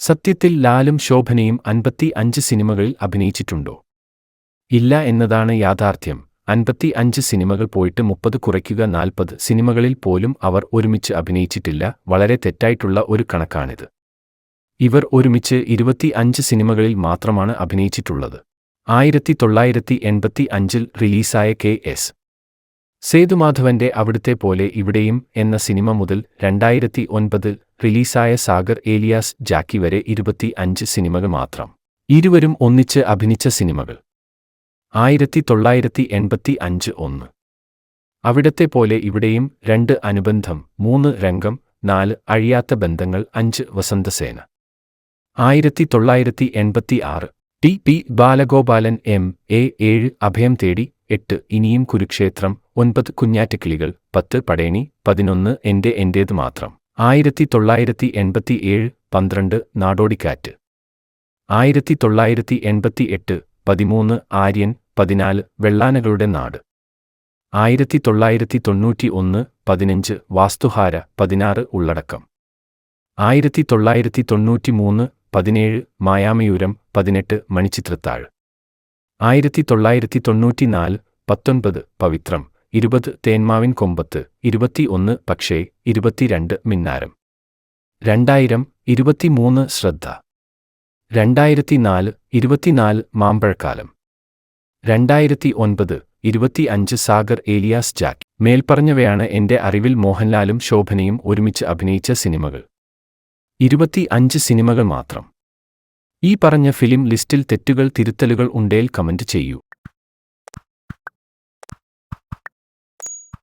സത്യത്തിൽ ലാലും ശോഭനയും അൻപത്തി അഞ്ച് സിനിമകളിൽ അഭിനയിച്ചിട്ടുണ്ടോ? ഇല്ല എന്നതാണ് യാഥാർത്ഥ്യം. അൻപത്തി അഞ്ച് സിനിമകൾ പോയിട്ട് മുപ്പത് കുറയ്ക്കുക നാൽപ്പത് സിനിമകളിൽ പോലും അവർ ഒരുമിച്ച് അഭിനയിച്ചിട്ടില്ല. വളരെ തെറ്റായിട്ടുള്ള ഒരു കണക്കാണിത്. ഇവർ ഒരുമിച്ച് ഇരുപത്തി അഞ്ച് സിനിമകളിൽ മാത്രമാണ് അഭിനയിച്ചിട്ടുള്ളത്. ആയിരത്തി തൊള്ളായിരത്തി എൺപത്തി അഞ്ചിൽ റിലീസായ കെ എസ്. സേതുമാധവന്റെ അവിടുത്തെ പോലെ ഇവിടെയും എന്ന സിനിമ മുതൽ രണ്ടായിരത്തി ഒൻപതിൽ റിലീസായ സാഗർ ഏലിയാസ് ജാക്കി വരെ ഇരുപത്തി അഞ്ച് സിനിമകൾ മാത്രം. ഇരുവരും ഒന്നിച്ച് അഭിനയിച്ച സിനിമകൾ. ആയിരത്തി തൊള്ളായിരത്തി എൺപത്തി അഞ്ച് ഒന്ന്. അവിടത്തെ പോലെ ഇവിടെയും രണ്ട് അനുബന്ധം മൂന്ന് രംഗം നാല് അഴിയാത്ത ബന്ധങ്ങൾ അഞ്ച് വസന്തസേന. ആയിരത്തി തൊള്ളായിരത്തി എൺപത്തി ആറ് T P Balagopalan M A ഏഴ് അഭയം തേടി എട്ട് ഇനിയും കുരുക്ഷേത്രം ഒൻപത് കുഞ്ഞാറ്റക്കിളികൾ പത്ത് പടയണി പതിനൊന്ന് എന്റെ എന്റേത് മാത്രം. ആയിരത്തി തൊള്ളായിരത്തി എൺപത്തി ഏഴ് പന്ത്രണ്ട് നാടോടിക്കാറ്റ്. ആയിരത്തി തൊള്ളായിരത്തി എൺപത്തി എട്ട് പതിമൂന്ന് ആര്യൻ പതിനാല് വെള്ളാനകളുടെ നാട്. ആയിരത്തി തൊള്ളായിരത്തി തൊണ്ണൂറ്റി ഒന്ന് പതിനഞ്ച് വാസ്തുഹാര പതിനാറ് ഉള്ളടക്കം. ആയിരത്തി തൊള്ളായിരത്തി തൊണ്ണൂറ്റി മൂന്ന് പതിനേഴ് മായാമയൂരം പതിനെട്ട് മണിച്ചിത്രത്താഴ്. ആയിരത്തി തൊള്ളായിരത്തി തൊണ്ണൂറ്റിനാല് പത്തൊൻപത് പവിത്രം ഇരുപത് തേന്മാവിൻ കൊമ്പത്ത് ഇരുപത്തി ഒന്ന് പക്ഷേ ഇരുപത്തിരണ്ട് മിന്നാരം. രണ്ടായിരം ഇരുപത്തിമൂന്ന് ശ്രദ്ധ. രണ്ടായിരത്തി നാല് ഇരുപത്തിനാല് മാമ്പഴക്കാലം. രണ്ടായിരത്തി ഒൻപത് ഇരുപത്തി അഞ്ച് സാഗർ ഏലിയാസ് ജാക്ക്. മേൽപ്പറഞ്ഞവയാണ് എന്റെ അറിവിൽ മോഹൻലാലും ശോഭനയും ഒരുമിച്ച് അഭിനയിച്ച സിനിമകൾ. ഇരുപത്തി അഞ്ച് സിനിമകൾ മാത്രം. ഈ പറഞ്ഞ ഫിലിം ലിസ്റ്റിൽ തെറ്റുകൾ തിരുത്തലുകൾ ഉണ്ടേൽ കമന്റ് ചെയ്യൂ.